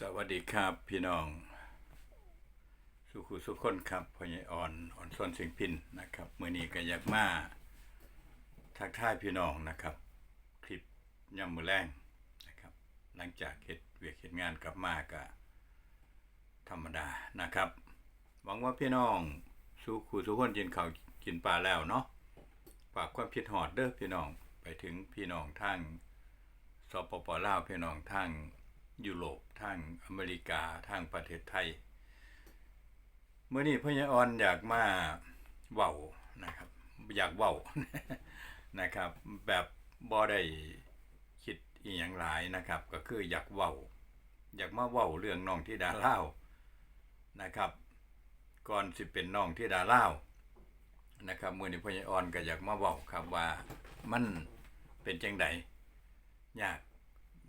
สวัสดีครับพี่น้อง สุขุสุขคนครับพ่อใหญ่อ่อนอ่อนส้อนสิงพินนะครับมือนี้ก็อยากมาทักทายพี่น้องนะครับ คลิปย่ำมือแรงนะครับ หลังจากเฮ็ดเวียกเฮ็ดงานกลับมาก็ธรรมดานะครับ หวังว่าพี่น้องสุขุสุขคนกินข้าวกินปลาแล้วเนาะฝากความคิดหอดเด้อพี่น้องไปถึงพี่น้องทางสปปลาวพี่น้องทางยุโรป ทางอเมริกาทางประเทศไทย เมื่อนี้พญาออนอยากมาเว้านะครับ อยากเว้านะครับ แบบบ่ได้คิดอีหยังหลายนะครับ ก็คืออยากเว้า อยากมาเว้าเรื่องน้องที่ดาเล่านะครับ ก่อนสิเป็นน้องที่ดาเล่านะครับเมื่อนี้พญาออนก็อยากมาเว้าครับว่ามันเป็นจังใดยาก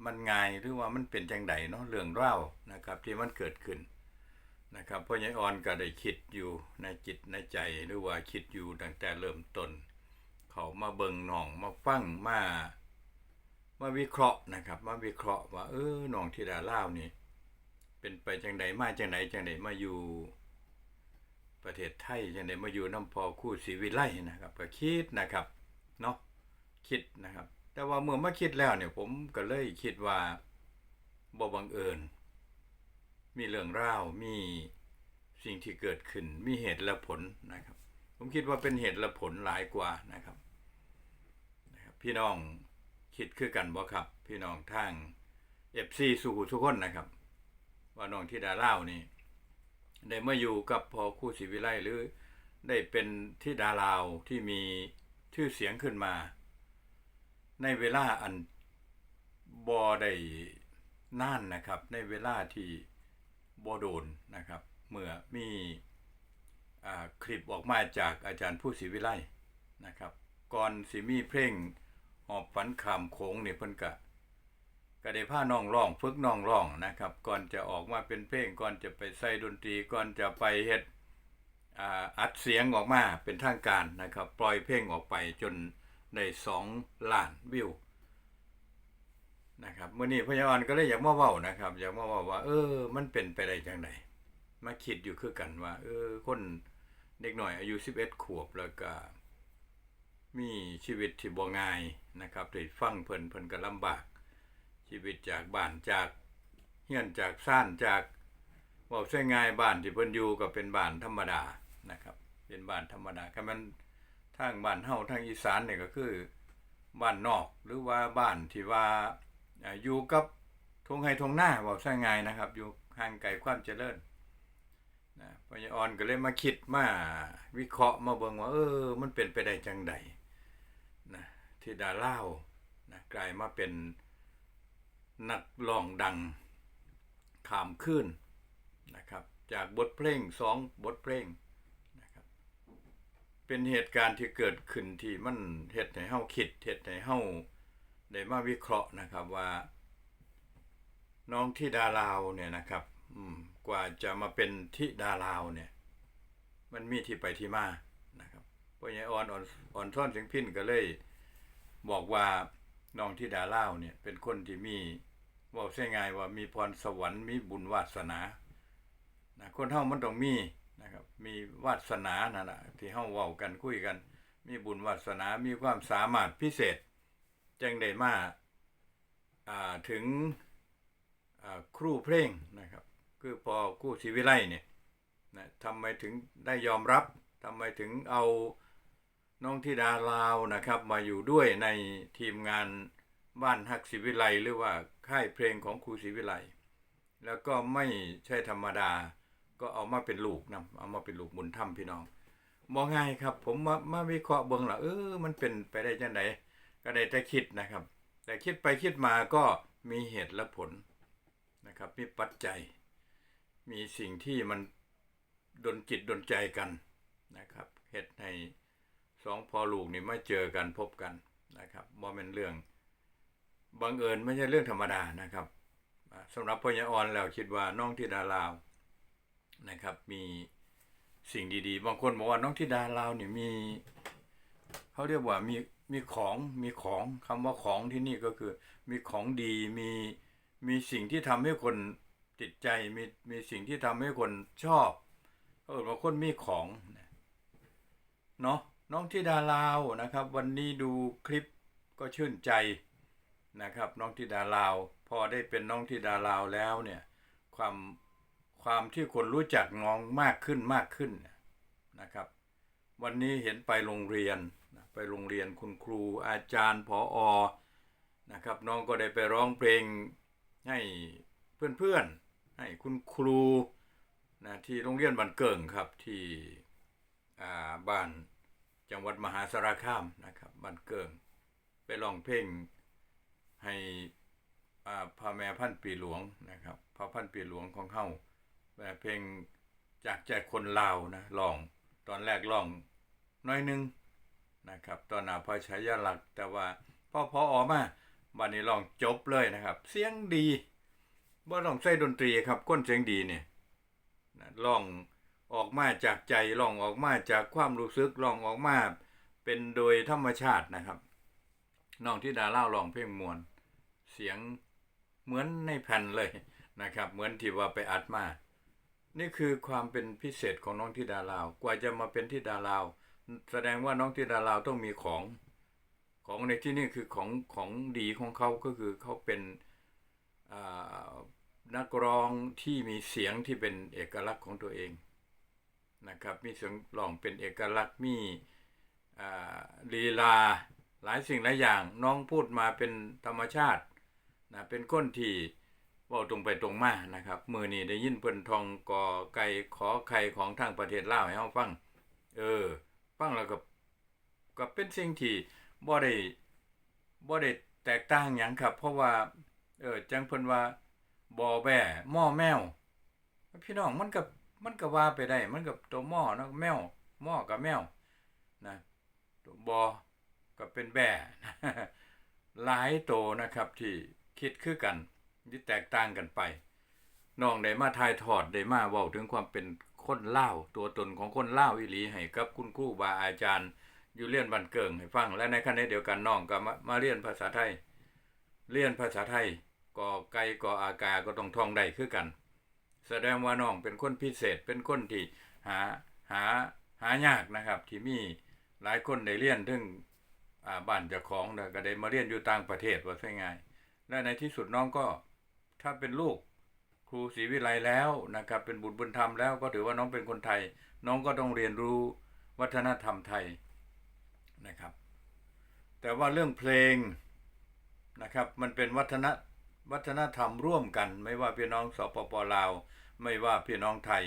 มันง่ายหรือว่ามันเป็นจังไดเนาะเรื่องเล่านะครับที่มันเกิดขึ้นนะครับพ่อใหญ่อ่อนก็ได้คิดอยู่ในจิตในใจหรือว่าคิดอยู่ตั้งแต่เริ่มต้น เขามาเบิ่งหนองมาฟังมามาวิเคราะห์นะครับมาวิเคราะห์ว่าเออหนองที่ดาเล่านี่เป็นไปจังไดมาจังไดจังไดมาอยู่ประเทศไทยจังไดมาอยู่น้ำพอคู่ศรีวิไลนะครับก็คิดนะครับเนาะคิดนะครับ แต่ว่าเมื่อมาคิดแล้วเนี่ยผมก็เลยคิดว่าบ่บังเอิญ มีเรื่องราวมีสิ่งที่เกิดขึ้น มีเหตุและผลนะครับ ผมคิดว่าเป็นเหตุและผลหลายกว่านะครับนะครับ พี่น้องคิดคือกันบ่ครับ พี่น้องทาง FC สู่หูทุกคนนะครับ ว่าน้องที่ดาเล่าวนี่ได้มาอยู่กับพอคู่ศรีวิไลหรือได้เป็นที่ดาลาวที่มีชื่อเสียงขึ้นมา ในเวลาอันบอได้น่านนะครับ ในเวลาที่บอโดนนะครับ เมื่อมีอคลิปออกมาจากอาจารย์ผู้ศรีวิไลนะครับ ก่อนสิมีเพลงหอบฝันคำโขงเนี่ยเพิ่นกะก็ได้าน้องร้องฝึกน้องร้องนะครับ ก่อนจะออกมาเป็นเพลงก่อนจะไปใส่ดนตรีก่อนจะไปเฮ็ดออัดเสียงออกมาเป็นทางการนะครับ ปล่อยเพลงออกไปจน ได้สองล้านวิวนะครับเมื่อนี้พยาบาลก็เลยอยากมาเว้านะครับ อยากมาเว้าว่า เออ มันเป็นไปได้จังไดมาคิดอยู่คือกันว่า เออ คนเด็กหน่อยอายุ 11 ขวบแล้วก็มีชีวิตที่บ่ง่ายนะครับได้ฟังเพิ่นเพิ่นก็ลำบาก ชีวิตจากบ้านจากเฮียนจากซ่านจากเว้าใช้ง่ายบ้านที่เพิ่นอยู่ก็เป็นบ้านธรรมดานะครับ เป็นบ้านธรรมดาคันมัน ทางบ้านเฮาทางอีสานเนี่ยก็คือบ้านนอกหรือว่าบ้านที่ว่าอยู่กับทงไห้ทงหน้าบอกซะง่ายนะครับ อยู่ห่างไกลความเจริญนะพญาอ่อนก็เลยมาคิดมาวิเคราะห์มาเบิ่งว่า เออ มันเป็นไปได้จังใดนะที่ดาเล่านะกลายมาเป็นนักร้องดังขามขึ้นนะครับ จากบทเพลงสองบทเพลง เป็นเหตุการณ์ที่เกิดขึ้นที่มันเฮ็ดให้เฮาคิดเฮ็ดให้เฮาได้มาวิเคราะห์นะครับว่า น้องที่ดาลาวเนี่ยนะครับ อืมกว่าจะมาเป็นทิดาลาวเนี่ย มันมีที่ไปที่มานะครับเพราะยายอ่อนอ่อนอ่อนท่อนเสียงพินก็เลย บอกว่าน้องที่ดาลาวเนี่ย เป็นคนที่มีว่าใช่ง่ายว่ามีพรสวรรค์มีบุญวาสนานะคนเฮามันต้องมี นะครับ มีวาสนานั่นแหละที่เฮาเว้ากันคุยกัน มีบุญวาสนา มีความสามารถพิเศษจังได้มาถึงครูเพลงนะครับ คือพอครู่ชีวิไลเนี่ยนะทำไมถึงได้ยอมรับทำไมถึงเอาน้องธิดาลาวนะครับ มาอยู่ด้วยในทีมงานบ้านฮักศิวิไลหรือว่าค่ายเพลงของครูศิวิไลแล้วก็ไม่ใช่ธรรมดา ก็เอามาเป็นลูกนำเอามาเป็นลูกบุญธรรมพี่น้องมองง่ายครับ ผมมามาวิเคราะห์เบิ่งล่ะเออมันเป็นไปได้จังไดก็ได้แต่คิดนะครับ แต่คิดไปคิดมาก็มีเหตุและผลนะครับมีปัจจัย มีสิ่งที่มันดนจิตดนใจกันนะครับเฮ็ดให้สองพ่อลูกนี่มาเจอกันพบกันนะครับบ่แม่นเรื่องบังเอิญไม่ใช่เรื่องธรรมดานะครับอ่าสำหรับพญ่อ่อนแล้วคิดว่าน้องที่ดาลาว นะครับ มีสิ่งดีๆ บางคนบอกว่าน้องธิดาลาวเนี่ยมีเขาเรียกว่ามีมีของมีของคำว่าของที่นี่ก็คือ มีของดีมีมีสิ่งที่ทำให้คนจิตใจมีมีสิ่งที่ทำให้คนชอบเออว่าคนมีของเนาะน้องธิดาลาวนะครับ วันนี้ดูคลิปก็ชื่นใจนะครับ น้องธิดาลาว พอได้เป็นน้องธิดาลาวแล้วเนี่ย ความ ความที่คนรู้จักน้องมากขึ้นมากขึ้นนะครับ วันนี้เห็นไปโรงเรียนไปโรงเรียนคุณครูอาจารย์ผออนะครับน้องก็ได้ไปร้องเพลงให้เพื่อนๆให้คุณครูนะที่โรงเรียนบันเกิงครับที่บ้านจังหวัดมหาสารคามนะครับบันเกิงไปร้องเพลงให้อ่าพระแม่พันปีหลวงนะครับพระพันปีหลวงของเข้า เพลงจากใจคนลาวนะร้องตอนแรกร้องน้อยหนึงนะครับ ตอนหนาพอใช้ยาหลัก แต่ว่าพอพอออกมาบันนี้ร้องจบเลยนะครับ เสียงดีบ่ต้องใส่ดนตรีครับก้นเสียงดีเนี่ยนะร้องออกมาจากใจร้องออกมาจากความรู้สึกรองออกมาเป็นโดยธรรมชาตินะครับน้องที่ดาเล่าร้องเพลงมวลเสียงเหมือนในแผ่นเลยนะครับ เหมือนที่ว่าไปอัดมา นี่คือความเป็นพิเศษของน้องธิดาลาว กว่าจะมาเป็นธิดาลาว แสดงว่าน้องธิดาลาวต้องมีของ ของในที่นี่คือของของดีของเขาก็คือเขาเป็นนักร้องที่มีเสียงที่เป็นเอกลักษณ์ของตัวเองนะครับมีเสียงร้องเป็นเอกลักษณ์มีลีลาหลายสิ่งหลายอย่าง น้องพูดมาเป็นธรรมชาตินะเป็นคนที่ ว่าตรงไปตรงมานะครับ มือนี้ได้ยินเพิ่นทองกอไก่ขอไข่ของทางประเทศลาวให้เฮาฟัง เออ ฟังแล้วก็ก็เป็นสิ่งที่บ่ได้บ่ได้แตกต่างหยังครับ เพราะว่า เออจังเพิ่นว่าบ่อแบ่หม้อแมว พี่น้องมันก็มันก็ว่าไปได้ มันก็ตัวหม้อเนาะแมวหม้อกับแมวนะตัวบอก็เป็นแบ่หลายโตวนะครับที่คิดคือกัน ที่แตกต่างกันไปน้องได้มาทายทอดได้มาเว้าถึงความเป็นคนเล่าตัวตนของคนเล่าวอีหลีให้กับคุณครูบาอาจารย์ อยู่เรียนบันเกิงให้ฟัง และในขณะเดียวกันน้องก็มามาเรียนภาษาไทย เรียนภาษาไทยกอไก่กออากาก็ต้องท่องได้คือกัน แสดงว่าน้องเป็นคนพิเศษเป็นคนที่หาหาหายากนะครับ ที่มีหลายคนได้เรียนถึงบ้านเจ้าของแล้วก็ได้มาเรียนอยู่ต่างประเทศว่าใช่ไงและในที่สุดน้องก็ ถ้าเป็นลูกครูศรีวิไลแล้วนะครับ เป็นบุตรบุญธรรมแล้วก็ถือว่าน้องเป็นคนไทย น้องก็ต้องเรียนรู้วัฒนธรรมไทยนะครับ แต่ว่าเรื่องเพลงนะครับมันเป็นวัฒนวัฒนธรรมร่วมกัน ไม่ว่าพี่น้องสปปลาว ไม่ว่าพี่น้องไทย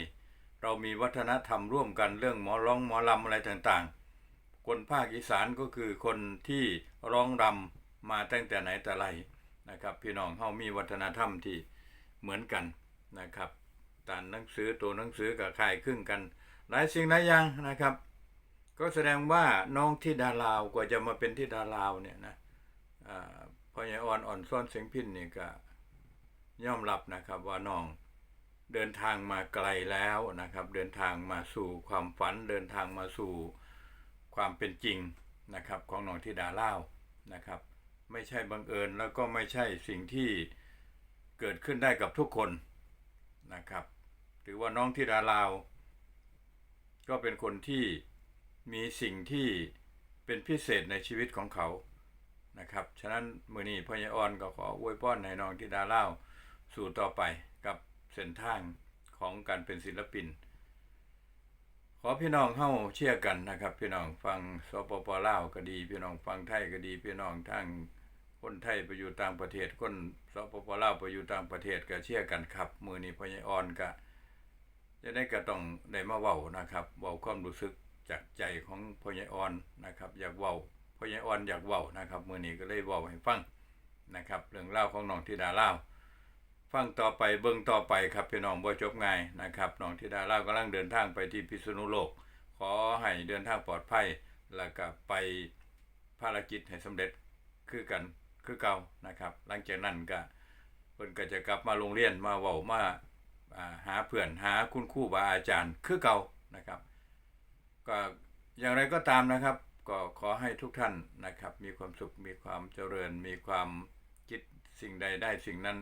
เรามีวัฒนธรรมร่วมกันเรื่องหมอร้องหมอลำอะไรต่างๆ คนภาคอีสานก็คือคนที่ร้องรำมาตั้งแต่ไหนแต่ไร นะครับ พี่น้องเฮามีวัฒนธรรมที่เหมือนกันนะครับตานหนังสือตัวหนังสือกับค่ายครึ่งกัน หลายสิ่งหลายอย่างนะครับ ก็แสดงว่าน้องที่ดาลาวกว่าจะมาเป็นที่ดาลาวเนี่ยนะอ่าพ่อใหญ่อ่อนอ่อนซ่อนเสียงพินนี่ก็ย่อมรับนะครับว่าน้องเดินทางมาไกลแล้วนะครับ เดินทางมาสู่ความฝันเดินทางมาสู่ความเป็นจริงนะครับของน้องที่ดาลาวนะครับ ไม่ใช่บังเอิญแล้วก็ไม่ใช่สิ่งที่เกิดขึ้นได้กับทุกคนนะครับถือว่าน้องที่ดาลาว ก็เป็นคนที่มีสิ่งที่เป็นพิเศษในชีวิตของเขานะครับฉะนั้นมือนี้พ่อใหญ่อ่อนก็ขออวยพรให้น้องที่ดาลาวสู่ต่อไปกับเส้นทางของการเป็นศิลปิน ขอพี่น้องเข้าเชื่อกันนะครับ พี่น้องฟังสปปลาวก็ดี พี่น้องฟังไทยก็ดี พี่น้องทั้ง คนไทยไปอยู่ต่างประเทศ คนสปปลาวไปอยู่ต่างประเทศก็เชื่อกันครับ มือนี้พญอ่อนก็จะได้ก็ต้องได้มาเว้านะครับเว้าความรู้สึกจากใจของพญอ่อนนะครับ อยากเว้าพญอ่อนอยากเว้านะครับ มือนี้ก็เลยเว้าให้ฟังนะครับ เรื่องเล่าของน้องธิดาเล่าฟังต่อไปเบิ่งต่อไปครับพี่น้องบ่จบง่ายนะครับน้องธิดาเล่าวกำลังเดินทางไปที่พิษณุโลก ขอให้เดินทางปลอดภัยแล้วก็ไปภารกิจให้สำเร็จคือกัน คือเก่านะครับ หลังจากนั้นก็เพิ่นก็จะกลับมาโรงเรียนมาเว้ามาอ่าหาเพื่อนหาคุณครูบาอาจารย์คือเก่านะครับก็อย่างไรก็ตามนะครับ ก็ขอให้ทุกท่านนะครับ มีความสุขมีความเจริญ มีความคิดสิ่งใดได้สิ่งนั้น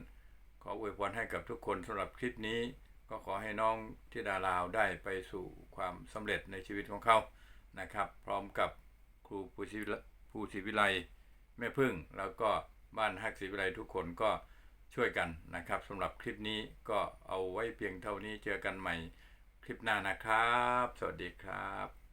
ขออวยพรให้กับทุกคนสำหรับคลิปนี้ ก็ขอให้น้องทิดาลาวได้ไปสู่ความสำเร็จในชีวิตของเขานะครับ พร้อมกับครูภูศิวิไล แม่พึ่ง แล้วก็บ้านฮักศรีวิไลทุกคนก็ช่วยกันนะครับสำหรับคลิปนี้ก็เอาไว้เพียงเท่านี้เจอกันใหม่คลิปหน้านะครับ สวัสดีครับ